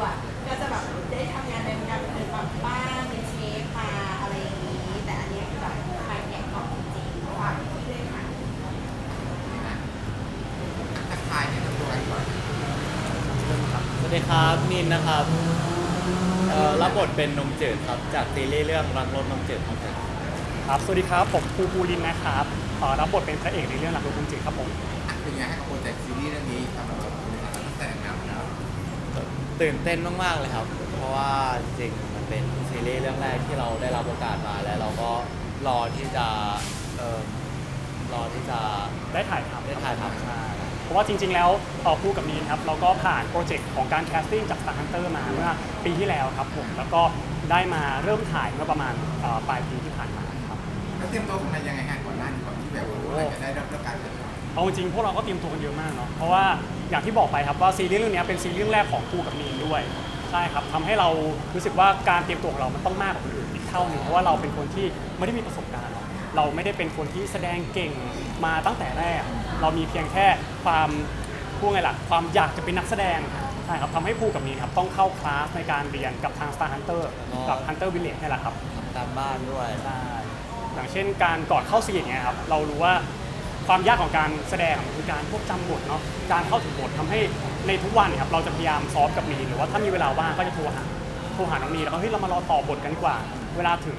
วด ก็จะแบบได้ทำงานในงานเทิงแบบบ้างเป็นเชฟมาอะไรอย่างนี้ แต่อันนี้คือแบบมาแข่งขอจริงๆว่าที่ได้ค่ทักทายในตัวกันก่อนสวัสดีครับนินนะครับรับบทเป็นนมจืดครับ จากซีรีส์เรื่องรักรถนมจืดครับผมครับ สวัสดีครับ ผมภูภูรินนะครับรับบทเป็นพระเอกในเรื่องรักลูนมเจิดครับผมเป็นไงให้กับคนแเจกต์ซีรีส์เรื่องนี้สรับ ตื่นเต้นมากๆเลยครับ เพราะว่าจริงๆมันเป็นซีรีส์เรื่องแรกที่เราได้รับโอกาสมาแล้วเราก็รอที่จะเอ่อรอที่จะได้ถ่ายทำได้ถ่ายทำใช่เพราะว่าจริง ๆ แล้วเอ่อภูกับมีนครับเราก็ผ่านโปรเจกต์ของการแคสติ้งจาก Star Hunter มาเมื่อปีที่แล้วครับผมแล้วก็ได้มาเริ่มถ่ายเมื่อประมาณเอ่อปลายปีที่ผ่านมาครับ แล้วเตรียมตัวกันมายังไงฮะก่อนหน้านี้ก่อนที่แบบว่าจะได้รับรับการถ่ายทำเอาจริงๆพวกเราก็เตรียมตัวกันเยอะมากเนาะเพราะว่า อย่างที่บอกไปครับว่าซีรีส์เรื่องนี้เป็นซีรีส์เรื่องแรกของกูกับมีนด้วยใช่ครับทำให้เรารู้สึกว่าการเตรียมตัวของเรามันต้องมากกว่าคนอื่นอีกเท่าหนึงเพราะว่าเราเป็นคนที่ไม่ได้มีประสบการณ์หรอกเราไม่ได้เป็นคนที่แสดงเก่งมาตั้งแต่แรก เรามีเพียงแค่ความพูดไงล่ะความอยากจะเป็นนักแสดงใช่ครับทำให้ภูกับมีนครับต้องเข้าคลาสในการเรียนกับทาง Star Hunter กับ Hunter Village นี่แหละครับทำตามบ้านด้วย ใช่ อย่างเช่นการก่อนเข้าซีนอย่างเงี้ยครับ เรารู้ว่า ความยากของการแสดงคือการพวกจำบทเนาะการเข้าถึงบททำให้ในทุกวันเนี่ยครับเราจะพยายามซ้อมกับมีนหรือว่าถ้ามีเวลาว่างก็จะโทรหาโทรหาน้องนีแล้วก็เฮ้ยเรามารอต่อบทกันดีกว่า เวลาถึง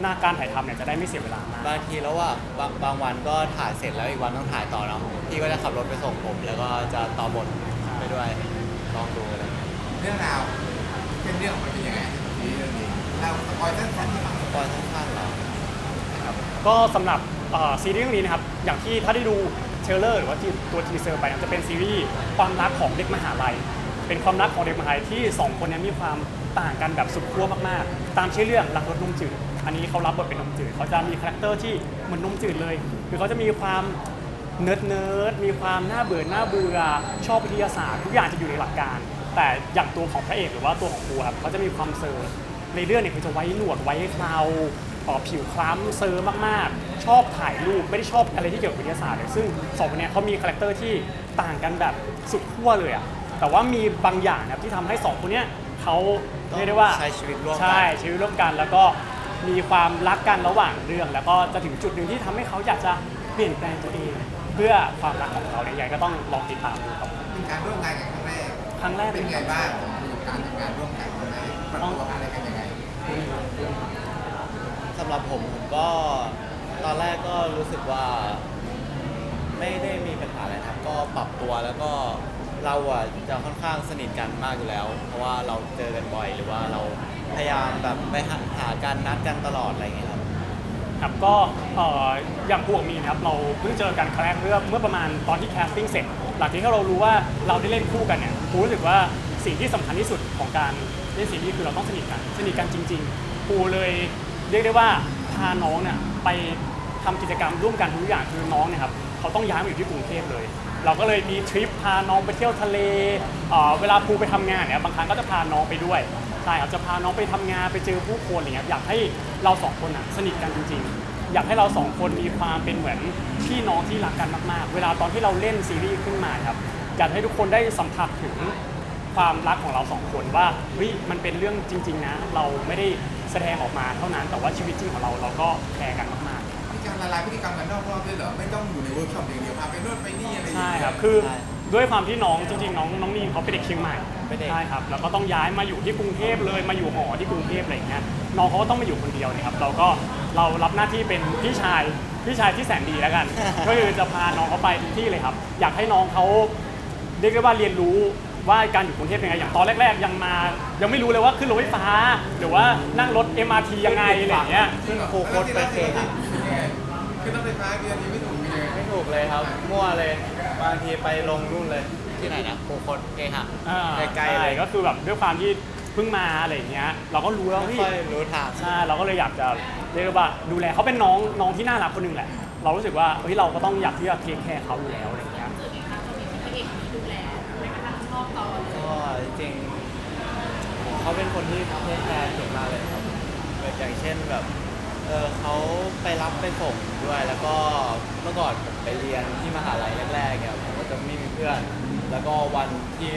หน้าการถ่ายทำเนี่ยจะได้ไม่เสียเวลามาก บางทีแล้วว่าบางบางวันก็ถ่ายเสร็จแล้วอีกวันต้องถ่ายต่อเนาะพี่ก็จะขับรถไปส่งผม แล้วก็จะต่อบทไปด้วยลองดูเลยเรื่องราวเป็นเรื่องของมันเป็นยังไงซีรีส์เรื่องนี้เราสปอยสั้นๆที่มาตอนสั้นๆเหรอก็สำหรับเอ่อซีรีส์เรื่องนี้นะครับอย่างที่ถ้าได้ดูเทรลเลอร์หรือว่าที่ตัวทีเซอร์ไปนะครับจะเป็นซีรีส์ความรักของเด็กมหาลัย เป็นความรักของเด็กมหาลัยที่สองคนเนี้มีความต่างกันแบบสุดขั้วมากๆ ตามชื่อเรื่องรักรถนมจืดอันนี้เขารับบทเป็นนมจืดเขาจะมีคาแรคเตอร์ที่เหมือนนมจืดเลยคือเขาจะมีความเนิร์ดเนิร์ดมีความน่าเบื่อหน้าเบื่อชอบวิทยาศาสตร์ทุกอย่างจะอยู่ในหลักการ แต่อย่างตัวของพระเอกหรือว่าตัวของครูครับเขาจะมีความเซอร์ในเรื่องเนี่ยคือจะไว้หนวดไว้เครา อ่อผิวคล้ำเซอร์มากๆ ชอบถ่ายรูปไม่ได้ชอบอะไรที่เกี่ยวกับวิทยาศาสตร์เลยซึ่งสองคนเนี้ยเขามีคาแรคเตอร์ที่ต่างกันแบบสุดขั้วเลยอะแต่ว่ามีบางอย่างนะครับที่ทำให้สองคนเนี้ยเขาเรียกได้ว่าใช้ชีวิตร่วมกัน ใช่ชีวิตร่วมกันแล้วก็มีความรักกันระหว่างเรื่อง แล้วก็จะถึงจุดหนึ่งที่ทำให้เขาอยากจะเปลี่ยนแปลงตัวเอง เพื่อความรักของเขาเนี่ยยังไงก็ต้องลองติดตามดูครับ เป็นการร่วมงานกันครั้งแรกครั้งแรก เป็นไงบ้างของการทำงานร่วมกันยังไงปรับตัวอะไรกัน หรับผมผมก็ตอนแรกก็รู้สึกว่า ไม่ได้มีปัญหาอะไรครับก็ปรับตัวแล้วก็เราอะจะค่อนข้างสนิทกันมากอยู่แล้ว เพราะว่าเราเจอกันบ่อยหรือว่าเราพยายามแบบไปหาหากันนัดกันตลอดอะไรอย่างเงี้ยครับ ครับก็เอ่ออย่างพวกมีนะครับเราเพิ่งเจอกันครั้งแรกเมื่อเมื่อประมาณตอนที่แคสติ้งเสร็จ หลังจากที่เรารู้ว่าเราได้เล่นคู่กันเนี่ยครูรู้สึกว่าสิ่งที่สำคัญที่สุดของการเล่นซีรีส์คือเราต้องสนิทกันสนิทกันจริงๆครูเลย เรียกได้ว่าพาน้องเนี่ยไปทำกิจกรรมร่วมกันทุกอย่างคือน้องเนี่ยครับเขาต้องย้ายมาอยู่ที่กรุงเทพเลย เราก็เลยมีทริปพาน้องไปเที่ยวทะเลเอ่อเวลาครูไปทำงานเนี่ยบางครั้งก็จะพาน้องไปด้วยใช่ครับจะพาน้องไปทำงานไปเจอผู้คนอะไรเงี้ยอยากให้เราสองคนอะสนิทกันจริง ๆ อยากให้เราสองคนมีความเป็นเหมือนพี่น้องที่รักกันมากๆ เวลาตอนที่เราเล่นซีรีส์ขึ้นมาครับอยากให้ทุกคนได้สัมผัสถึง ความรักของเราสองคนว่าเฮ้ยมันเป็นเรื่องจริง ๆ นะ เราไม่ได้แสดงออกมาเท่านั้นแต่ว่าชีวิตจริงของเราเราก็แคร์กันมากๆมีการละลายพฤติกรรมกันนอกรอบด้วยเหรอ ไม่ต้องอยู่ในเวิร์กช็อปอย่างเดียวพาไปโน่นไปนี่อะไรอย่างใช่เงี้ยครับคือใช่ด้วยความที่น้องจริง ๆ น้องน้องนีนเขาเป็นเด็กเชียงใหม่เป็นเด็ก ใช่ครับแล้วก็ต้องย้ายมาอยู่ที่กรุงเทพเลยมาอยู่หอที่กรุงเทพอะไรอย่างเงี้ยน้องเขาก็ต้องมาอยู่คนเดียวนะครับเราก็เรารับหน้าที่เป็นพี่ชายพี่ชายที่แสนดีแล้วกัน ก็คือจะพาน้องเขาไปทุกที่เลยครับ อยากให้น้องเขาเรียกได้ว่าเรียนรู้ ว่าการอยู่กรุงเทพยังไงอย่างตอนแรก ๆ ยังมา ยังไม่รู้เลยว่าขึ้นรถไฟฟ้า หรือว่านั่งรถ MRT ยังไงอะไรอย่างเงี้ย ซึ่งครูโค้ดไปเคหะคือต้องไฟฟ้าเบียร์ทีไม่ถูกยังไงไม่ถูกเลยครับ มั่วเลยบางทีไปลงนู่นเลย ที่ไหนนะครูโค้ดเคหะอ่าใกล้ๆเลยใช่ก็คือแบบด้วยความที่เพิ่งมาอะไรอย่างเงี้ย เราก็รู้แล้วไม่พี่ค่อยรู้ทางใช่เราก็เลยอยากจะเรียกว่าดูแลเขาเป็นน้องน้องที่น่ารักคนหนึ่งแหละ เรารู้สึกว่าเฮ้ยเราก็ต้องอยากที่จะเทคแคร์เขาอยู่แล้วอะไรอย่างเงี้ย เกิดในครั้งนี้พระเอกที่ดูแลแม้กระทั่งนอกตอน ก็จริงๆ เขาเป็นคนที่เทคแคร์เก่งมากเลยครับแบบอย่างเช่นแบบเออเขาไปรับไปส่งด้วย แล้วก็เมื่อก่อนผมไปเรียนที่มหาลัยแรกๆเนี่ยผมก็จะไม่มีเพื่อน แล้วก็วันที่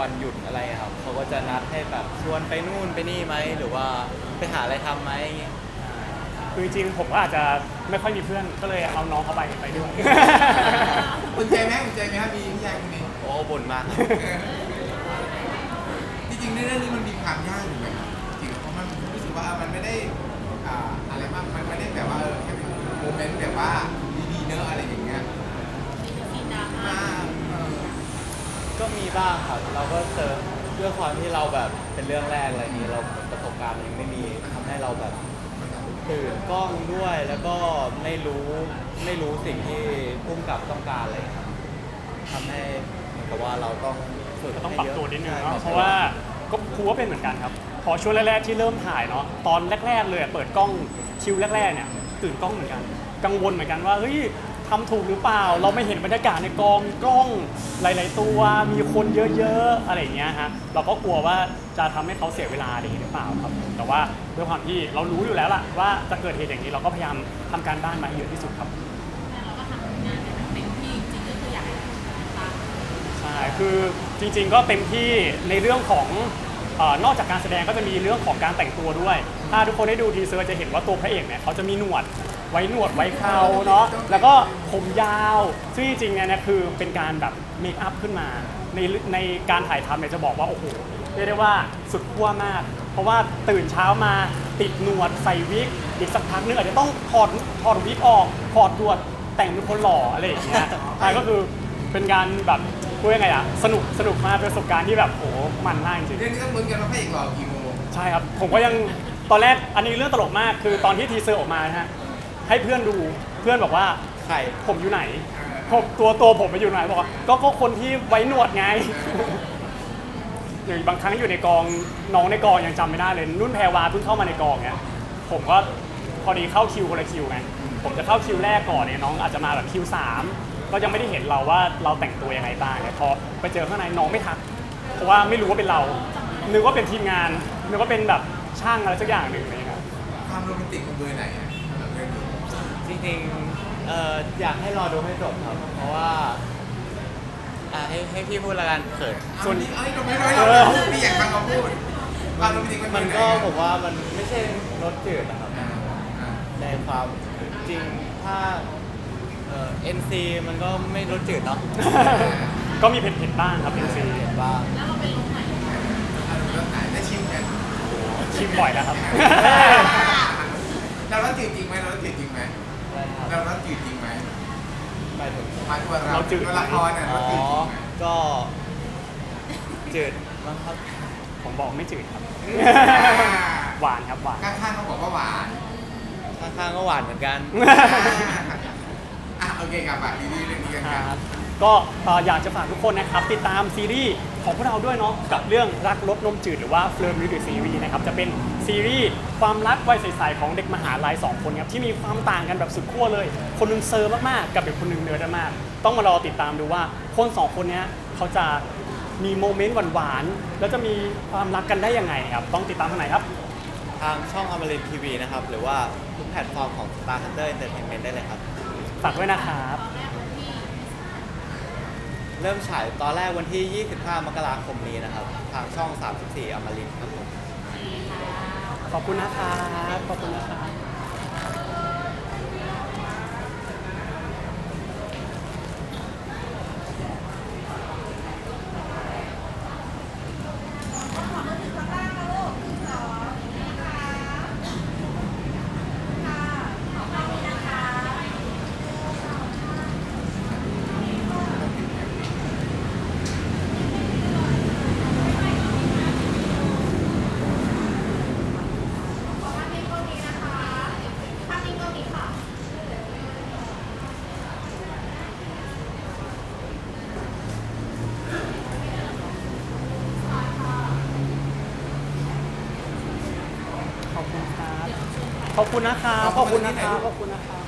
วันหยุดอะไรอะครับเขาก็จะนัดให้แบบชวนไปนู่นไปนี่ไหมหรือว่าไปหาอะไรทำไหมอย่างเงี้ยคือจริงๆผมก็อาจจะไม่ค่อยมีเพื่อนก็เลยเอาน้องเขาไปไปด้วย คุณใจไหมคุณใจไหมครับมีพี่ชายคนนี้โอ้บุญมากเริงๆในเรื่องนี้มันมีความยากอยู่ไหมครับจริงๆเพราะมันรู้สึกว่าเออมันไม่ได้อ่าอะไรมากมันไม่ได้แบบว่าเออแค่เป็นโมเมนต์แบบว่าดีๆเนอะอะไรอย่างเงี้ยสีดราม่า มาเออก็มีบ้างครับ เราก็เจอด้วยความที่เราแบบเป็นเรื่องแรกอะไรอย่างนี้เราประสบการณ์ยังไม่มีทำให้เราแบบตื่นกล้องด้วยแล้วก็ไม่รู้ไม่รู้สิ่งที่พุ่มกับต้องการอะไรครับทำให้เหมือนกับว่าเราต้องฝึกก็ต้องให้ปรับยะตัวนิดนึงใช่เนาะปบเพตัวราะว่า ก็ครูก็เป็นเหมือนกันครับ พอช่วงแรกๆที่เริ่มถ่ายเนาะตอนแรก ๆ เลยอะเปิดกล้องคิวแรกๆเนี่ยตื่นกล้องเหมือนกัน กังวลเหมือนกันว่าเฮ้ยทำถูกหรือเปล่า เราไม่เห็นบรรยากาศในกองมีกล้องหลาย ๆ ตัวมีคนเยอะๆอะไรอย่างเงี้ยฮะเราก็กลัวว่าจะทำให้เขาเสียเวลาอะไรอย่างนี้หรือเปล่าครับ แต่ว่าด้วยความที่เรารู้อยู่แล้วล่ะว่าจะเกิดเหตุอย่างนี้เราก็พยายามทำการบ้านมาให้เยอะที่สุดครับ คือจริงๆก็เต็มที่ในเรื่องของเออนอกจากการแสดงก็จะมีเรื่องของการแต่งตัวด้วย ถ้าทุกคนได้ดูทีเซอร์จะเห็นว่าตัวพระเอกเนี่ยเขาจะมีหนวดไว้หนวดไว้เคราเนาะแล้วก็ผมยาวซึ่งจริงๆเนี่ยนะคือเป็นการแบบเมคอัพขึ้นมา ในในการถ่ายทำเนี่ยจะบอกว่าโอ้โหเรียกได้ว่าสุดขั้วมาก เพราะว่าตื่นเช้ามาติดหนวดใส่วิกอีกสักพักนึงอาจจะต้องถอดถอดวิกออกถอดหนวดแต่งเป็นคนหล่ออะไรอย่างเงี้ยใช่ก็คือเป็นการแบบ พูดยังไงอะสนุกสนุกมากเป็นประสบการณ์ที่แบบโหมันมากจริง เรื่องนี้ต้องลุ้นกันว่าพระเอกหล่อกี่โมงใช่ครับ ผมก็ยังตอนแรกอันนี้เรื่องตลกมากคือตอนที่ทีเซอร์ออกมานะฮะให้เพื่อนดูเพื่อนบอกว่าไข่ผมอยู่ไหนผมตัวตัวผมไปอยู่ไหนบอกว่าก็ก็คนที่ไว้หนวดไง อย่างบางครั้งอยู่ในกองน้องในกองยังจำไม่ได้เลยนุ่นแพรวาเพิ่งเข้ามาในกองเนี่ยผมก็พอดีเข้าคิวคนละคิวไงผมจะเข้าคิวแรกก่อนเนี่ยน้องอาจจะมาแบบคิวสาม ก็ยังไม่ได้เห็นเราว่าเราแต่งตัวยังไงบ้างเนี่ยพอไปเจอข้างในน้องไม่ทัก เพราะว่าไม่รู้ว่าเป็นเรา นึกว่าเป็นทีมงาน นึกว่าเป็นแบบช่างอะไรสักอย่างหนึ่งอะไรอย่างเงี้ยความโรแมนติกมันเบอร์ไหนอะสำหรับเรื่องนี้จริงๆเอ่ออยากให้รอดูให้จบครับ เพราะว่าอะให้ให้พี่พูดละกันเขินส่วนนี้เอ้ยเราไม่ร้อยเราไม่พูดพี่อยากฟังเขาพูดความโรแมนติกมันเบมัอนร์ไหนก็อะผมว่ามันไม่ใช่รสจืดนะครับ อ่าอ่าในความจริงถ้า เอ่อ NC มันก็ไม่รสจืดเนาะก็มีเผ็ดๆบ้างครับเป็นซีเห็นบ้างแล้วเราเป็นลงไหนเอาดูแล้วไหนได้ชิมกันชิมบ่อยแล้วครับเราแล้วจืดจริงไหมเราแล้วจืดจริงไหมได้ครับเราแล้วจืดจริงไหมไปถึงหมายถึงว่าเราเราจืดตัวละครเนี่ยอ๋เราอจืดจริงไหมก็จืดมั้งครับผมบอกไม่จืดครับ หวานครับหวานข้างๆเขาบอกว่าหวานข้างๆก็หวานเหมือนกันอะโอ เคกลับมาซีรีส์เรื่องนี้กันคครัรับ บก็เอ่ออยากจะฝากทุกคนนะครับ ติดตามซีรีส์ของพวกเราด้วยเนาะกับเรื่องรักลดนมจืดหรือว่าเฟิร์มลิดซีรีส์นะครับจะเป็นซีรีส์ความรักวัยใสๆของเด็กมหาลัยสองคนครับที่มีความต่างกันแบบสุดขั้วเลย คนหนึงเซอร์มากๆกับเด็กคนหนึงเนิร์ดมากๆต้องมารอติดตามดูว่าคนสองคนเนี้ยเขาจะมีโมเมนต์หวานๆแล้วจะมีความรักกันได้ยังไงครับต้องติดตามทางไหนครับ ทางช่องอมรินทีวีนะครับ หรือว่าทุกแพลตฟอร์มของ Star Hunter Entertainment ได้เลยครับ ฝากด้วยนะครับตอนแรกวันที่เริ่มฉายตอนแรกวันที่ 25 มกราคมนี้นะครับ ทางช่อง 34อมรินทร์ครับผม ขอบคุณนะครับ ขอบคุณนะครับ ขอบคุณครับ ขอบคุณนะครับขอบคุณนะครับขอบคุณนะครับ